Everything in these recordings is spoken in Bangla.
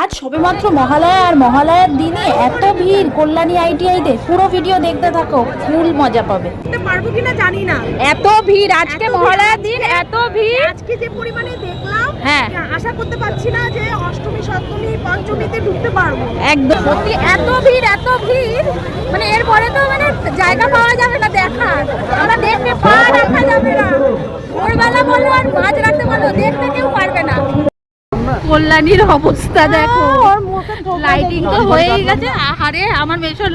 আজ সবেমাত্র মহালয়া আর মহালয়ার দিনে এত ভিড় কল্যাণী আইটিআইতে। পুরো ভিডিও দেখতে থাকো ফুল মজা পাবে। পারব কিনা জানি না। এত ভিড় আজকে মহালয়ার দিন এত ভিড়। আজকে যে পরিমাণে দেখলাম হ্যাঁ। আশা করতে পারছি না যে অষ্টমী সপ্তমী পঞ্চমীতে ঢুকতে পারব। একদম সত্যি এত ভিড় এত ভিড়। মানে এরপরে তো মানে জায়গা পাওয়া যাবে না দেখার আমরা দেখতে পা রাখা যাবে না। ভোরবেলা বলল আর মাঝ রাখতে বলল দেখতে কেউ পারবে না। কল্যাণীর অবস্থা দেখো। লাইটিং তো হয়েই গেছে। আহারে আমার মেশো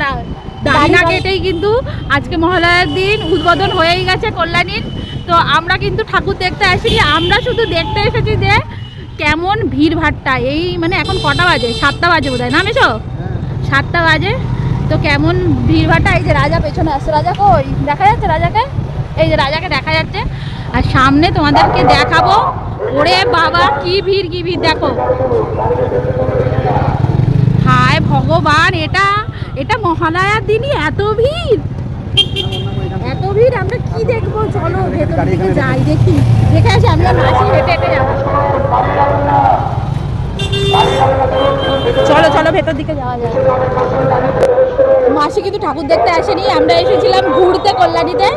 দাড়ি না কেটেই কিন্তু আজকে মহালয়ার দিন উদ্বোধন হয়েই গেছে কল্যাণীর। তো আমরা কিন্তু ঠাকুর দেখতে আসিনি আমরা শুধু দেখতে এসেছি যে কেমন ভিড় ভাট্টা। এই মানে এখন কটা বাজে? সাতটা বাজে বোধ হয় না মেশো? সাতটা বাজে। তো কেমন ভিড় ভাট্টা। এই যে রাজা পেছনে আসছে। রাজা কই? দেখা যাচ্ছে রাজাকে? এই যে রাজাকে দেখা যাচ্ছে। আর সামনে তোমাদেরকে দেখাবো। ওরে বাবা কি ভিড় কি ভিড় দেখো। হায় ভগবান এটা এটা মহালয়ার দিনই এত ভিড়। এত ভিড় আমরা কি দেখব? চলো ভেতর দিকে যাই দেখি। দেখে। আসি আমরা মাসি হেঁটে হেঁটে যাব। চলো চলো ভেতর দিকে যাওয়া যায় মাসি কিন্তু ঠাকুর দেখতে আসেনি। আমরা এসেছিলাম ঘুরতে কল্যাণীতে।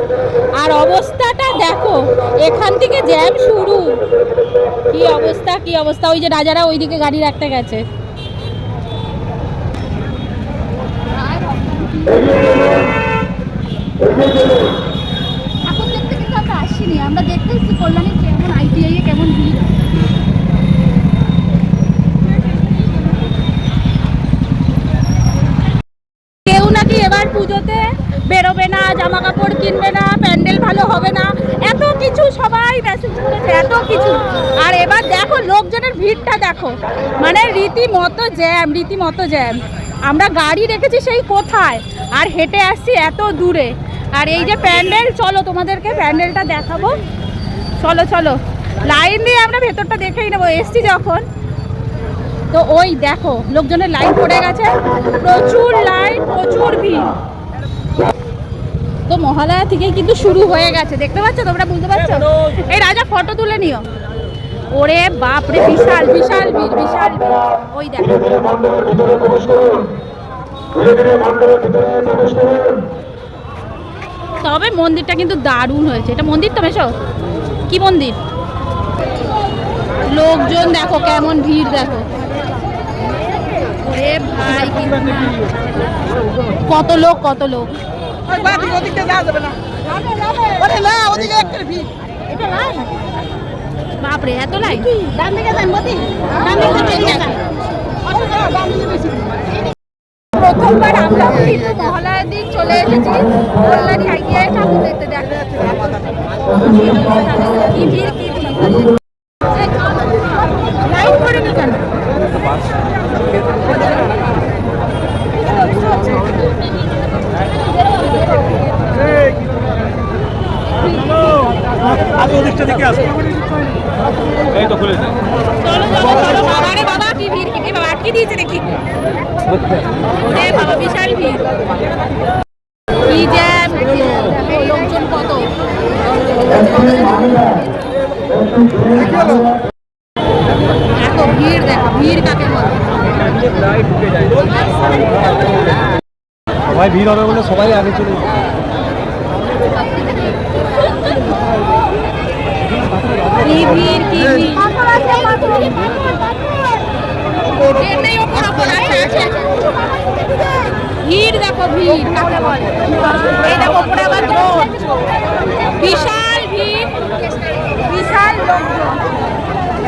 আর অবস্থাটা দেখো, এখান থেকে জ্যাম শুরু। কি অবস্থা কি অবস্থা? ওই যে রাজারা ওইদিকে গাড়ি রাখতে গেছে ঠাকুর দেখতে কিন্তু আমরা আসিনি আমরা দেখতে এসেছি কল্যাণী কেমন আইটিআই এ কেমন ভিড় কেউ নাকি এবার পুজোতে বেরোবে না জামা কাপড় কিনবে না, প্যান্ডেল ভালো হবে না, এত কিছু সবাই মেসেজ করেছে, এত কিছু। আর এবার দেখো, লোকজনের ভিড়টা দেখো। মানে রীতিমতো জ্যাম রীতিমতো জ্যাম আমরা গাড়ি রেখেছি সেই কোথায়? আর হেঁটে আসছি এত দূরে। আর এই যে প্যান্ডেল, চলো তোমাদেরকে প্যান্ডেলটা দেখাবো। চলো চলো। লাইন দিয়ে আমরা ভেতরটা দেখেই নেব। এসছি যখন। তো ওই দেখো, লোকজনের লাইন পড়ে গেছে। প্রচুর লাইন প্রচুর ভিড়। তো মহালয়া থেকে কিন্তু শুরু হয়ে গেছে। দেখতে পাচ্ছ? তোমরা বুঝতে পারছ? এই রাজা ফটো তুলে নিও। ওরে বাপ রে বিশাল বিশাল ভিড় বিশাল ভিড়। ওই দেখো। তবে মন্দিরটা কিন্তু দারুণ হয়েছে। এটা মন্দির তো, মেশো? কি মন্দির? লোকজন দেখো কেমন ভিড় দেখো। ভাই কত লোক কত লোক। ওই বাদি ওদিকে যাওয়া যাবে না। ওরে না ওদিকে একটা ভিড়। এটা লাইন বাপরে এত নেই। প্রথমবার আমরা মহালয়ার দিন চলে এসেছি। কল্যাণী আইটিআই ঠাকুর দেখতে দেখা যাচ্ছে কি ভিড় কি ভিড়? লাইন করে নি কেন? আমি ওদিকটা দিকে আসব এই তো বাবা কি বাবা আটকে দিয়েছে দেখি ওরে বাবা বিশাল ভিড়। কি জ্যাম? লোকজন কত? ভিড় দেখো ভিড় কাকে বলে? সবাই ভিড় হবে বলে সবাই আগে চলে। কি ভিড় কি ভিড়? দেখো ভিড় কাকে বলে? এই দেখো ওপরে আবার বিশাল ভিড় বিশাল লোকজন।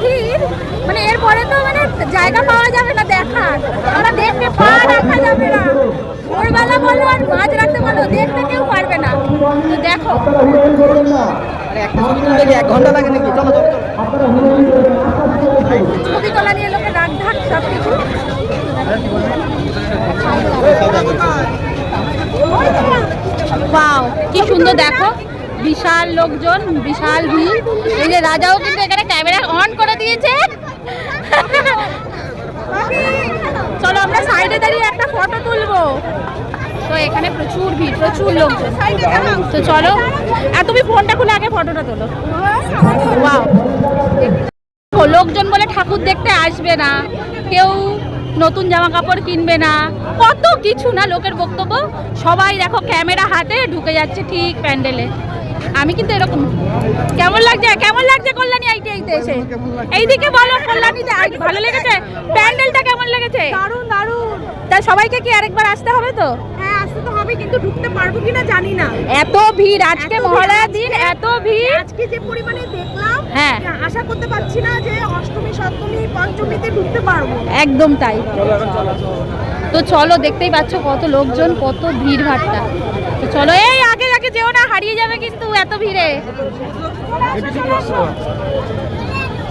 ভিড়। মানে এরপরে তো মানে জায়গা পাওয়া যাবে না দেখার। আমরা দেখতে পা রাখা যাবে না। ভোরবেলা বলল আর মাঝ রাখতে বলল দেখতে কেউ পারবে না। তো দেখো। ছবি তোলা নিয়ে লোকে রাগ ঢাক সব কিছু ওয়াও কি সুন্দর দেখো। বিশাল লোকজন বিশাল ভিড়। এই যে রাজাও কিন্তু এখানে ক্যামেরা অন করে দিয়েছে চলো আমরা সাইডে দাঁড়িয়ে একটা ফটো তুলবো তো এখানে প্রচুর তো চলো। আর তুমি ফোনটা খুলে আগে ফটোটা তোলো। ওয়াও লোকজন বলে ঠাকুর দেখতে আসবে না। কেউ নতুন জামা কাপড় কিনবে না। কত কিছু না লোকের বক্তব্য। সবাই দেখো ক্যামেরা হাতে ঢুকে যাচ্ছে ঠিক প্যান্ডেলে। আমি কিন্তু এরকম। কেমন লাগছে? কেমন লাগছে কল্যাণী আইটিআইতে এসে? এইদিকে বলো কল্যাণীতে। ভালো লেগেছে? প্যান্ডেলটা কেমন লেগেছে? দারুণ দারুণ। তা সবাইকে কি আরেকবার আসতে হবে তো? হ্যাঁ আসতে তো হবে কিন্তু ঢুকতে পারব কিনা জানি না। এত ভিড় আজকে ভিড় দিন এত ভিড়। আজকে যে পরিমাণে দেখলাম হ্যাঁ। আশা করতে পারছি না যে অষ্টমী সপ্তমী পঞ্চমীতে ঢুকতে পারব। একদম তাই। তো চলো দেখতেই পাচ্ছ কত লোকজন কত ভিড় ভাট্টা। তো চলো এই আগে আগে যেও না হারিয়ে যাবে কিন্তু এত ভিড়ে।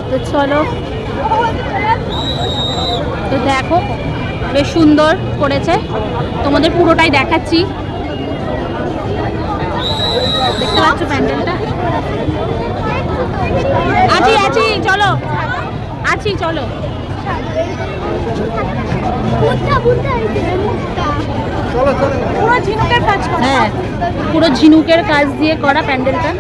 তো চলো তো দেখো বেশ সুন্দর করেছে। তোমাদের পুরোটাই দেখাচ্ছি। দেখতে পাচ্ছ প্যান্ডেলটা? আছি আছি চলো। আছি চলো। হ্যাঁ। পুরো ঝিনুকের কাজ দিয়ে করা প্যান্ডেলটা।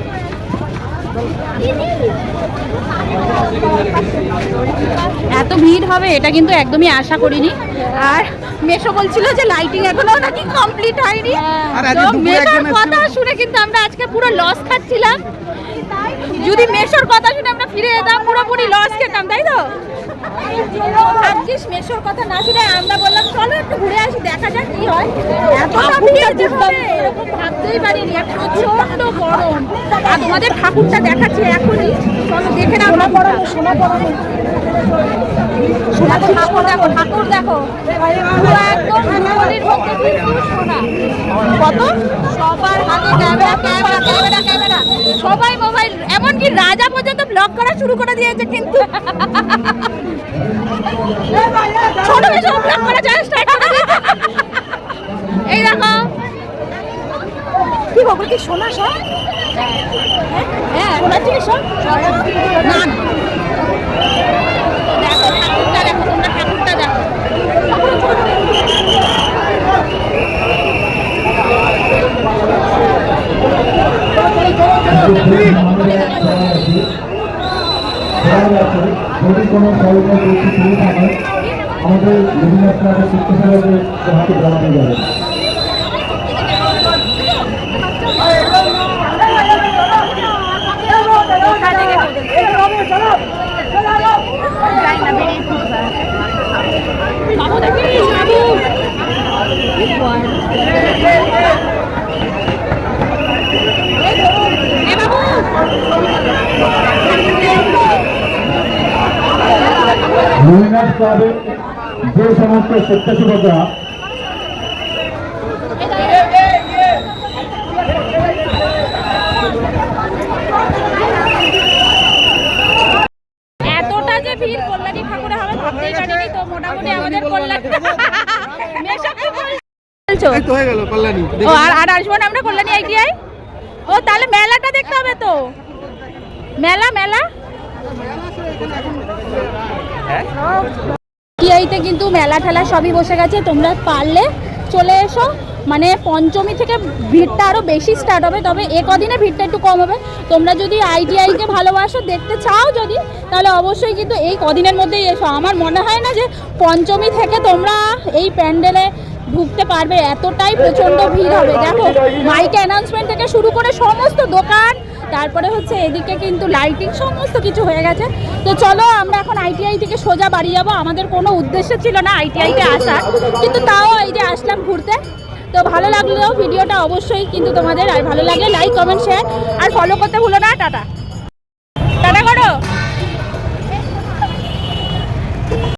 এত ভিড় হবে এটা কিন্তু একদমই আশা করিনি। আর মেশো বলছিল যে লাইটিং এখনও নাকি কমপ্লিট হয়নি। আর তো মেশোর কথা শুনে কিন্তু আমরা আজকে পুরো লস খাচ্ছিলাম। যদি মেশোর কথা শুনে আমরা ফিরে যেতাম পুরোপুরি লস খেতাম তাই তো? ভাবছিস মেশোর কথা না শুনে আমরা বললাম চলো একটু ঘুরে আসি দেখা যাক কি হয়। এতটা ভিড় যে হবে এরকম ভাবতেই পারিনি প্রচণ্ড গরম। আর তোমাদের ঠাকুরটা দেখাচ্ছি এখনই চলো দেখে সোনা ঠাকুর দেখো ঠাকুর দেখো। একদম মধ্যে কিন্তু সোনা। কত? সবার হাতে ক্যামেরা ক্যামেরা ক্যামেরা ক্যামেরা। সবাই মোবাইল। এমনকি রাজা পর্যন্ত ব্লগ করা শুরু করে দিয়েছে কিন্তু। ছোট বেশি ব্লগ করা যায় স্টার্ট করে এই দেখো। কি খবর? কি সোনা সব? হ্যাঁ সোনা জিনিস সব? না না। দেখো ঠাকুরটা দেখো তোমরা ঠাকুরটা দেখো যদি কোনো সরকার থাকে আমাদের বিভিন্ন শিক্ষা হাতে জানানো যাবে বাবু দেখিস বাবু এ বাবু লুমিনাস ক্লাবের যে সমস্ত স্বেচ্ছাসেবকরা ভিড় কল্যাণী ঠাকুরে হবে ভাবতেই পারিনি তো মোটামুটি আমাদের হয়ে কল্যাণী। ও আর আর আসব না আমরা কল্যাণী আইটিআই? ও তাহলে মেলাটা দেখতে হবে তো। মেলা মেলা? আইটিআইতে কিন্তু মেলা ঠেলা সবই বসে গেছে, তোমরা পারলে চলে এসো। মানে পঞ্চমী থেকে ভিড়টা আরও বেশি স্টার্ট হবে, তবে এ কদিনে ভিড়টা একটু কম হবে। তোমরা যদি আইটিআইকে ভালোবাসো, দেখতে চাও যদি, তাহলে অবশ্যই কিন্তু এই কদিনের মধ্যেই এসো। আমার মনে হয় না যে পঞ্চমী থেকে তোমরা এই প্যান্ডেলে ঢুকতে পারবে। এতটাই প্রচণ্ড ভিড় হবে। দেখো, মাইক অ্যানাউন্সমেন্ট থেকে শুরু করে সমস্ত দোকান তারপরে হচ্ছে এদিকে কিন্তু লাইটিং সমস্ত কিছু হয়ে গেছে। তো চলো আমরা এখন আইটিআই থেকে সোজা বাড়ি যাব। আমাদের কোনো উদ্দেশ্য ছিল না আইটিআইতে আসার। কিন্তু তাও এই যে আসলাম ঘুরতে। তো ভালো লাগলেও ভিডিওটা অবশ্যই কিন্তু তোমাদের, আর ভালো লাগে লাইক কমেন্ট শেয়ার আর ফলো করতে ভুলো না। টাটা। টাটা করো।